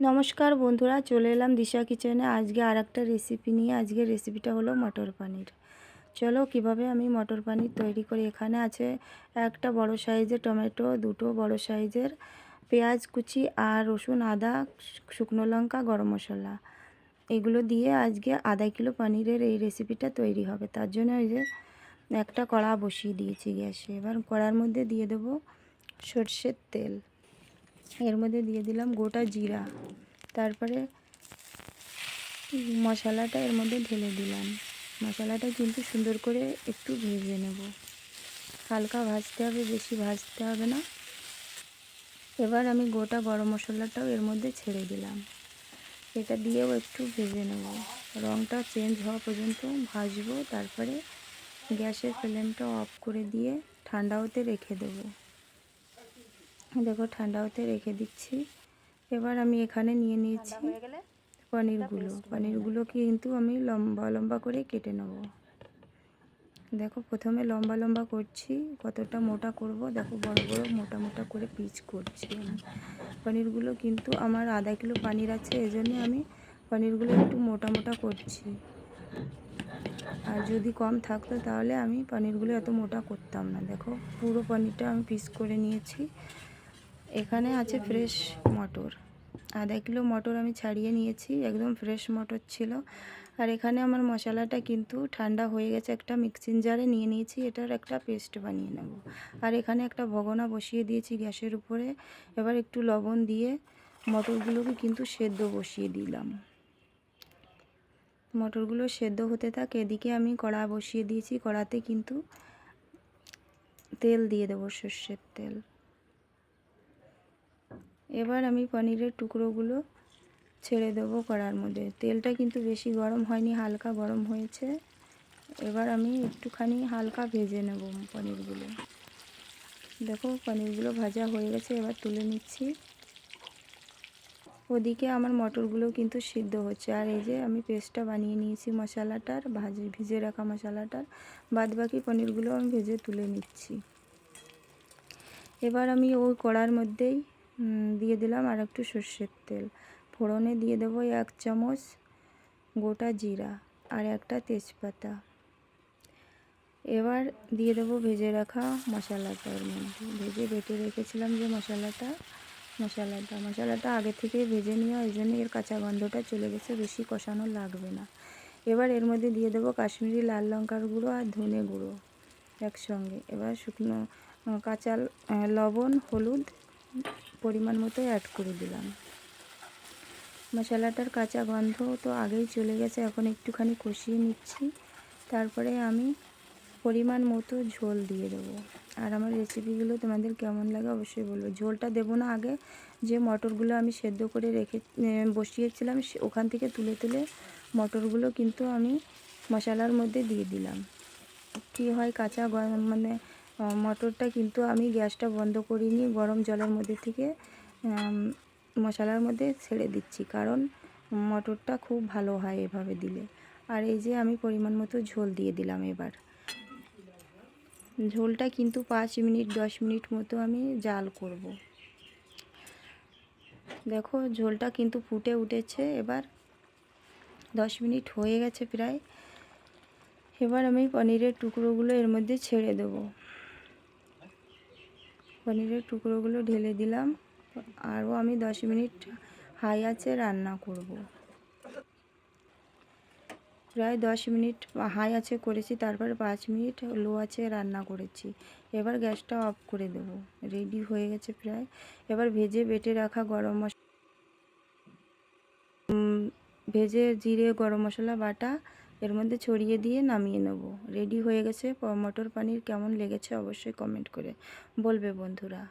নমস্কার বন্ধুরা, চলে এলাম দিশা কিচেনে। আজকে আর একটা রেসিপি নিয়ে। আজকে রেসিপিটা হলো মটর পানির। চলো কীভাবে আমি মটর পানির তৈরি করি। এখানে আছে একটা বড় সাইজের টমেটো, দুটো বড় সাইজের পেঁয়াজ কুচি আর রসুন, আদা, শুকনো লঙ্কা, গরম মশলা। এগুলো দিয়ে আজকে আধা কিলো পনিরের এই রেসিপিটা তৈরি হবে। তার জন্য ওই যে একটা কড়া বসিয়ে দিয়েছি গ্যাসে। এবার কড়ার মধ্যে দিয়ে দেবো সর্ষের তেল। এর মধ্যে দিয়ে দিলাম গোটা জিরা। তারপরে মশলাটা এর মধ্যে ঢেলে দিলাম। মশলাটা কিন্তু সুন্দর করে একটু ভেজে নেব। হালকা ভাজতে হবে, বেশি ভাজতে হবে না। এবার আমি গোটা গরম মশলাটাও এর মধ্যে ছেড়ে দিলাম। এটা দিয়েও একটু ভেজে নেব। রঙটা চেঞ্জ হওয়া পর্যন্ত ভাজবো, তারপরে গ্যাসের ফ্লেমটা অফ করে দিয়ে ঠান্ডা হতে রেখে দেবো। দেখো ঠান্ডা হতে রেখে দিচ্ছি। এবার আমি এখানে নিয়ে নিয়েছি পনিরগুলো। পনিরগুলো কিন্তু আমি লম্বা লম্বা করে কেটে নেব। দেখো প্রথমে লম্বা লম্বা করছি কতটা মোটা করব? দেখো বড় বড় মোটা মোটা করে পিচ করছি পনিরগুলো কিন্তু আমার আধা কিলো পনির আছে এজন্য আমি পনিরগুলো একটু মোটা মোটা করছি। আর যদি কম থাকতো তাহলে আমি পনিরগুলো এত মোটা করতাম না। দেখো পুরো পনিরটা আমি পিস করে নিয়েছি। এখানে আছে ফ্রেশ মটর। আধা কিলো মটর আমি ছাড়িয়ে নিয়েছি, একদম ফ্রেশ মটর ছিল। আর এখানে আমার মশলাটা কিন্তু ঠান্ডা হয়ে গেছে, একটা মিক্সিং জারে নিয়ে নিয়েছি, এটার একটা পেস্ট বানিয়ে নেব। আর এখানে একটা ভগনা বসিয়ে দিয়েছি গ্যাসের উপরে। এবার একটু লবণ দিয়ে মটরগুলোকে কিন্তু সেদ্ধ বসিয়ে দিলাম। মটরগুলো সেদ্ধ হতে থাক, এদিকে আমি কড়া বসিয়ে দিয়েছি, কড়াতে কিন্তু তেল দিয়ে দেবো সর্ষের তেল। এবার আমি পনিরের টুকরোগুলো ছেড়ে দেবো কড়ার মধ্যে। তেলটা কিন্তু বেশি গরম হয়নি, হালকা গরম হয়েছে। এবার আমি একটুখানি হালকা ভেজে নেব পনিরগুলো। দেখো, পনিরগুলো ভাজা হয়ে গেছে, এবার তুলে নিচ্ছি। ওদিকে আমার মটরগুলো কিন্তু সিদ্ধ হচ্ছে। আর এই যে আমি পেস্টটা বানিয়ে নিয়েছি মশলাটার, ভাজি, ভিজে রাখা মশলাটার বাদ বাকি পনিরগুলো আমি ভেজে তুলে নিচ্ছি। এবার আমি ওই কড়ার মধ্যেই দিয়ে দিলাম আর একটু সর্ষের তেল। ফোড়নে দিয়ে দেবো এক চামচ গোটা জিরা আর একটা তেজপাতা। এবার দিয়ে দেবো ভেজে রাখা মশলাটা এর মধ্যে। ভেজে বেটে রেখেছিলাম যে মশলাটা মশলাটা। মশলাটা আগে থেকে ভেজে নেওয়া ওই জন্য এর কাঁচা গন্ধটা চলে গেছে, বেশি কষানো লাগবে না। এবার এর মধ্যে দিয়ে দেবো কাশ্মীরি লাল লঙ্কার গুঁড়ো আর ধনে গুঁড়ো একসঙ্গে। এবার শুকনো, কাঁচা লবণ, হলুদ পরিমাণ মতো অ্যাড করে দিলাম। মশলাটার কাঁচা গন্ধ তো আগেই চলে গেছে, এখন একটুখানি কষিয়ে নিচ্ছি। তারপরে আমি পরিমাণ মতো ঝোল দিয়ে দেবো। আর আমার রেসিপিগুলো তোমাদের কেমন লাগে অবশ্যই বলব। ঝোলটা দেবো না আগে, যে মটরগুলো আমি সেদ্ধ করে রেখে বসিয়েছিলাম ওখান থেকে তুলে তুলে মটরগুলো কিন্তু আমি মশলার মধ্যে দিয়ে দিলাম। কী হয় কাঁচা মানে মটরটা কিন্তু আমি গ্যাসটা বন্ধ করিনি, গরম জলের মধ্যে থেকে মশলার মধ্যে ছেড়ে দিচ্ছি। কারণ মটরটা খুব ভালো হয় এভাবে দিলে। আর এই যে আমি পরিমাণ মতো ঝোল দিয়ে দিলাম এবার। ঝোলটা কিন্তু পাঁচ মিনিট, দশ মিনিট মতো আমি জাল করব। দেখো, ঝোলটা কিন্তু ফুটে উঠেছে এবার। দশ মিনিট হয়ে গেছে প্রায়। এবার আমি পনিরের টুকরোগুলো এর মধ্যে ছেড়ে দেবো। পনিরের টুকরোগুলো ঢেলে দিলাম। আরও আমি দশ মিনিট হাই আছে রান্না করব। প্রায় দশ মিনিট হাই আছে করেছি, তারপরে পাঁচ মিনিট লো আছে রান্না করেছি। এবার গ্যাসটা অফ করে দেব, রেডি হয়ে গেছে প্রায়। এবার ভেজে বেটে রাখা গরম মশলা ভেজে জিরে, গরম মশলা, বাটা এর মধ্যে ছড়িয়ে দিয়ে নামিয়ে নেব। রেডি হয়ে গেছে মটর পানির কেমন লেগেছে অবশ্যই কমেন্ট করে বলবে বন্ধুরা।